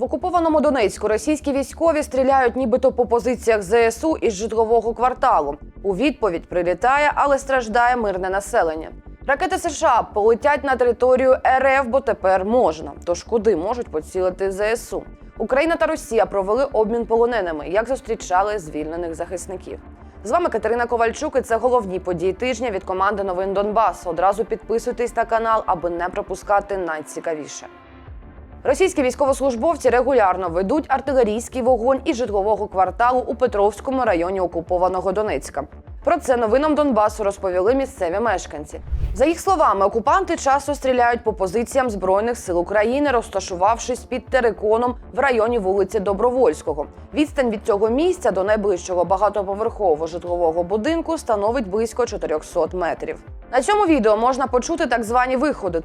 В окупованому Донецьку російські військові стріляють нібито по позиціях ЗСУ із житлового кварталу. У відповідь прилітає, але страждає мирне населення. Ракети США полетять на територію РФ, бо тепер можна. Тож куди можуть поцілити ЗСУ? Україна та Росія провели обмін полоненими, як зустрічали звільнених захисників. З вами Катерина Ковальчук, і це головні події тижня від команди новин Донбас. Одразу підписуйтесь на канал, аби не пропускати найцікавіше. Російські військовослужбовці регулярно ведуть артилерійський вогонь із житлового кварталу у Петровському районі окупованого Донецька. Про це новинам Донбасу розповіли місцеві мешканці. За їх словами, окупанти часто стріляють по позиціям збройних сил України, розташувавшись під териконом в районі вулиці Добровольського. Відстань від цього місця до найближчого багатоповерхового житлового будинку становить близько 400 метрів. На цьому відео можна почути так звані виходи.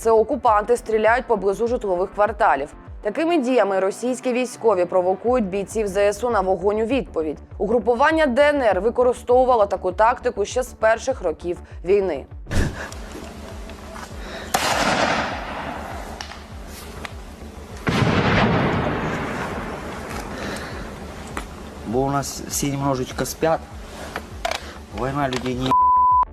Це окупанти стріляють поблизу житлових кварталів. Такими діями російські військові провокують бійців ЗСУ на вогонь у відповідь. Угрупування ДНР використовувало таку тактику ще з перших років війни. Бо у нас всі немножечко спят. Війна людей не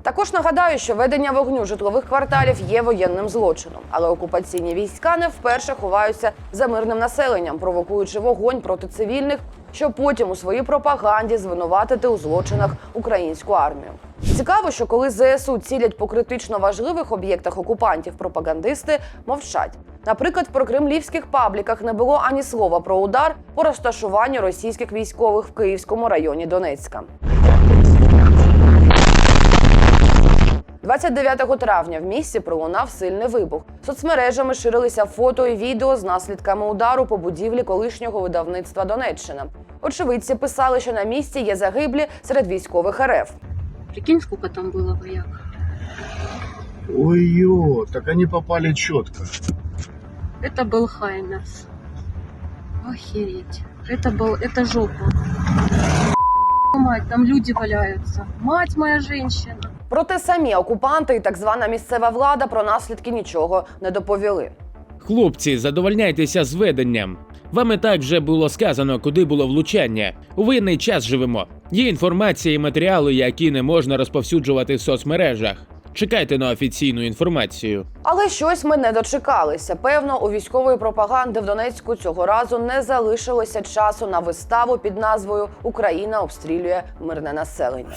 Також нагадаю, що ведення вогню житлових кварталів є воєнним злочином, але окупаційні війська не вперше ховаються за мирним населенням, провокуючи вогонь проти цивільних, щоб потім у своїй пропаганді звинуватити у злочинах українську армію. Цікаво, що коли ЗСУ цілять по критично важливих об'єктах окупантів, пропагандисти мовчать. Наприклад, про кремлівських пабліках не було ані слова про удар по розташуванню російських військових в Київському районі Донецька. 29 травня в місті пролунав сильний вибух. Соцмережами ширилися фото і відео з наслідками удару по будівлі колишнього видавництва Донеччина. Очевидці писали, що на місці є загиблі серед військових РФ. Прикинь, сколько там было вояк. Ой-ё, так они попали четко. Это был Хаймерс. Охереть. Это был, это жопа. Мать, там люди валяются. Мать моя женщина. Проте самі окупанти і так звана місцева влада про наслідки нічого не доповіли. Хлопці, задовольняйтеся зведенням. Вам і так вже було сказано, куди було влучання. У воєнний час живемо. Є інформація і матеріали, які не можна розповсюджувати в соцмережах. Чекайте на офіційну інформацію. Але щось ми не дочекалися. Певно, у військової пропаганди в Донецьку цього разу не залишилося часу на виставу під назвою Україна обстрілює мирне населення.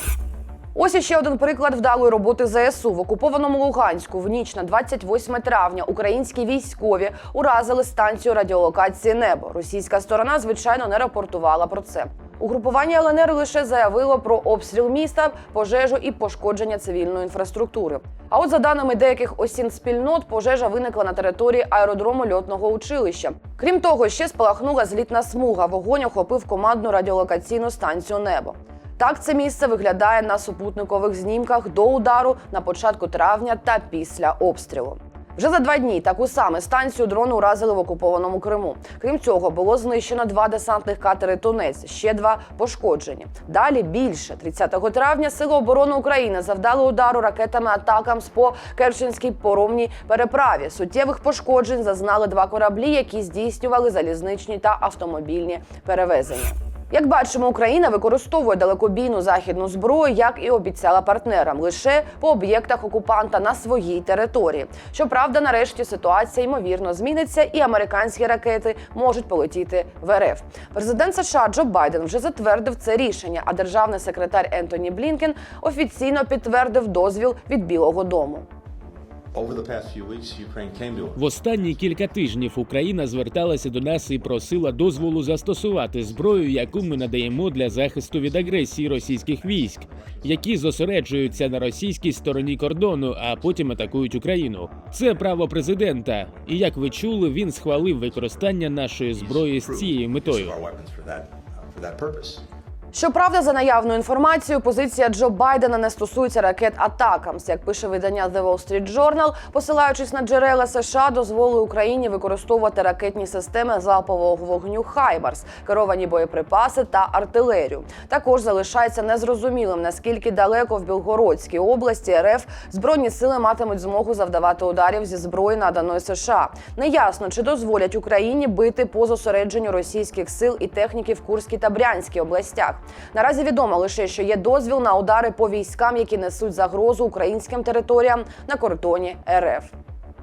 Ось іще один приклад вдалої роботи ЗСУ в окупованому Луганську. В ніч на 28 травня українські військові уразили станцію радіолокації Небо. Російська сторона, звичайно, не рапортувала про це. Угрупування ЛНР лише заявило про обстріл міста, пожежу і пошкодження цивільної інфраструктури. А от за даними деяких осін спільнот, пожежа виникла на території аеродрому льотного училища. Крім того, ще спалахнула злітна смуга. Вогонь охопив командну радіолокаційну станцію Небо. Так це місце виглядає на супутникових знімках до удару на початку травня та після обстрілу. Вже за два дні таку саме станцію дрони уразили в окупованому Криму. Крім цього, було знищено два десантних катери Тунець, ще два пошкоджені. Далі більше 30 травня Сили оборони України завдали удару ракетами атакам по Керченській поромній переправі. Суттєвих пошкоджень зазнали два кораблі, які здійснювали залізничні та автомобільні перевезення. Як бачимо, Україна використовує далекобійну західну зброю, як і обіцяла партнерам, лише по об'єктах окупанта на своїй території. Щоправда, нарешті ситуація ймовірно зміниться, і американські ракети можуть полетіти в РФ. Президент США Джо Байден вже затвердив це рішення, а державний секретар Ентоні Блінкен офіційно підтвердив дозвіл від Білого Дому. В останні кілька тижнів Україна зверталася до нас і просила дозволу застосувати зброю, яку ми надаємо для захисту від агресії російських військ, які зосереджуються на російській стороні кордону, а потім атакують Україну. Це право президента. І як ви чули, він схвалив використання нашої зброї з цією метою. Щоправда, за наявною інформацією, позиція Джо Байдена не стосується ракет Атакамс. Як пише видання The Wall Street Journal, посилаючись на джерела США, дозволили Україні використовувати ракетні системи залпового вогню Хаймарс, керовані боєприпаси та артилерію. Також залишається незрозумілим, наскільки далеко в Білгородській області РФ збройні сили матимуть змогу завдавати ударів зі зброї, наданої США. Неясно, чи дозволять Україні бити по зосередженню російських сил і техніки в Курській та Брянській областях. Наразі відомо лише, що є дозвіл на удари по військам, які несуть загрозу українським територіям на кордоні РФ.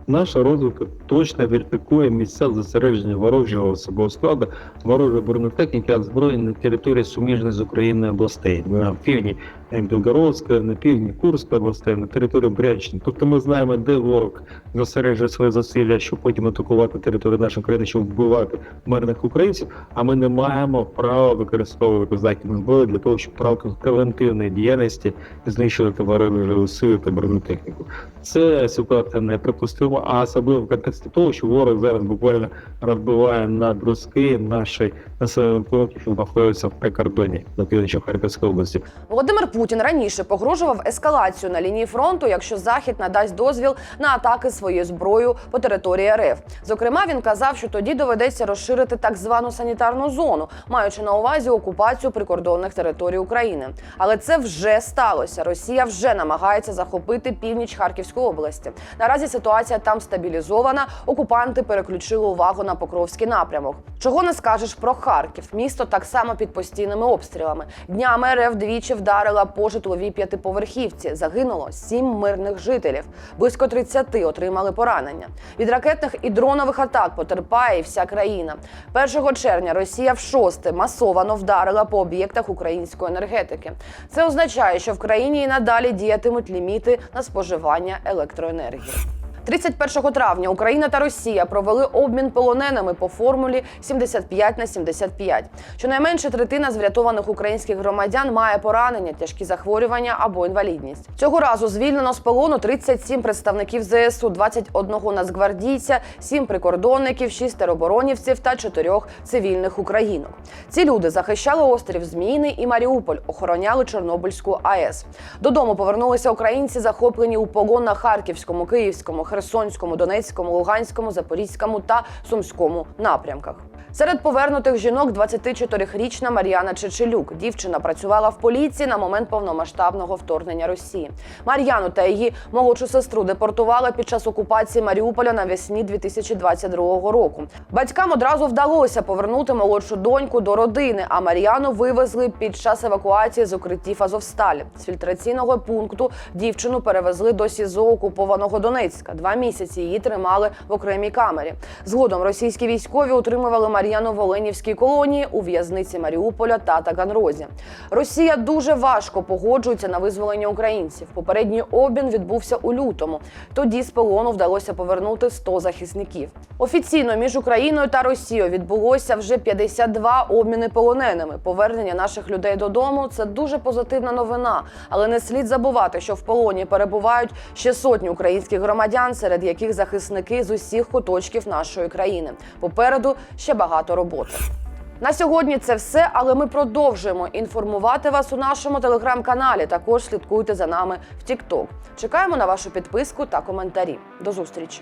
Наша розвідка точно ідентифікує місця зосередження ворожого особового складу, ворожої бронетехніки, на території суміжних з Україною областей. На півдні Білгородська, на півдні Курська областей, на території Брянщини. Тобто ми знаємо, де ворог зосереджує свої зусилля, щоб потім атакувати територію нашої країни, щоб вбивати мирних українців. А ми не маємо права використовувати західну зброю для того, щоб прав превентивної діяльності знищувати ворожі сили та бронетехніку. Це ситуація неприпустима, а особливо в контексті того, що ворог зараз буквально розбиває на бруски наші населені пункти, що знаходяться в прикордоні на півночі Харківської області. Володимир Путін раніше погрожував ескалацію на лінії фронту, якщо Захід надасть дозвіл на атаки своєю зброєю по території РФ. Зокрема, він казав, що тоді доведеться розширити так звану санітарну зону, маючи на увазі окупацію прикордонних територій України. Але це вже сталося. Росія вже намагається захопити північ Харківської області. Наразі ситуація там стабілізована. Окупанти переключили увагу на Покровський напрямок. Чого не скажеш про Харків? Місто так само під постійними обстрілами. Днями РФ двічі вдарила по житловій п'ятиповерхівці. Загинуло сім мирних жителів. Близько 30 отримали поранення. Від ракетних і дронових атак потерпає і вся країна. 1 червня Росія в шосте масовано вдарила по об'єктах української енергетики. Це означає, що в країні і надалі діятимуть ліміти на споживання електроенергії. 31 травня Україна та Росія провели обмін полоненими по формулі 75 на 75. Щонайменше третина з врятованих українських громадян має поранення, тяжкі захворювання або інвалідність. Цього разу звільнено з полону 37 представників ЗСУ, 21 нацгвардійця, 7 прикордонників, 6 тероборонівців та 4 цивільних українок. Ці люди захищали острів Зміїний і Маріуполь, охороняли Чорнобильську АЕС. Додому повернулися українці, захоплені у полон на Харківському, Київському, Херсонському, Донецькому, Луганському, Запорізькому та Сумському напрямках. Серед повернутих жінок 24-річна Мар'яна Чечелюк. Дівчина працювала в поліції на момент повномасштабного вторгнення Росії. Мар'яну та її молодшу сестру депортували під час окупації Маріуполя навесні 2022 року. Батькам одразу вдалося повернути молодшу доньку до родини, а Мар'яну вивезли під час евакуації з укриттів Азовсталі. З фільтраційного пункту дівчину перевезли до СІЗО окупованого Донецька. Два місяці її тримали в окремій камері. Згодом російські військові утримували Мар'яну в Оленівській колонії у в'язниці Маріуполя та Таганрозі. Росія дуже важко погоджується на визволення українців. Попередній обмін відбувся у лютому. Тоді з полону вдалося повернути 100 захисників. Офіційно між Україною та Росією відбулося вже 52 обміни полоненими. Повернення наших людей додому це дуже позитивна новина. Але не слід забувати, що в полоні перебувають ще сотні українських громадян, серед яких захисники з усіх куточків нашої країни. Попереду ще багато роботи. На сьогодні це все, але ми продовжуємо інформувати вас у нашому телеграм-каналі. Також слідкуйте за нами в TikTok. Чекаємо на вашу підписку та коментарі. До зустрічі!